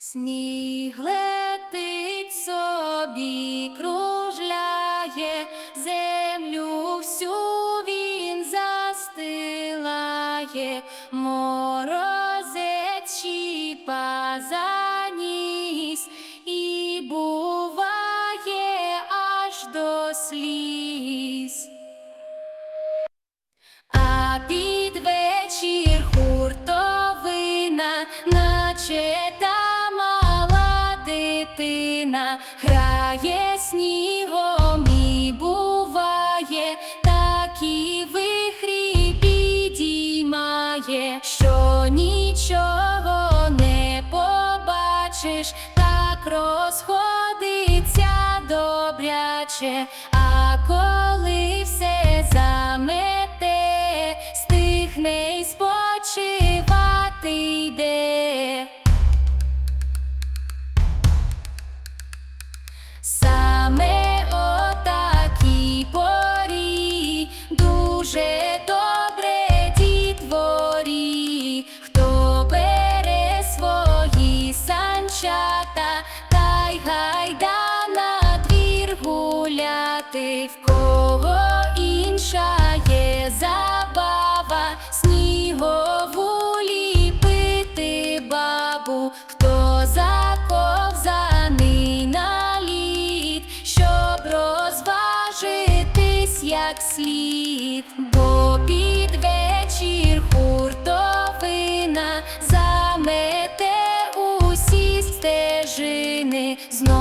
Сніг летить собі, кружляє, землю всю він застилає, морозець щіпа за такі вихрі підіймає, що нічого не побачиш, так розходиться добряче, а коли все санчата, та й гайда на двір гуляти, в кого інша є забава, снігову ліпити бабу, хто заковзаний на лід, щоб розважитись як слід. знову.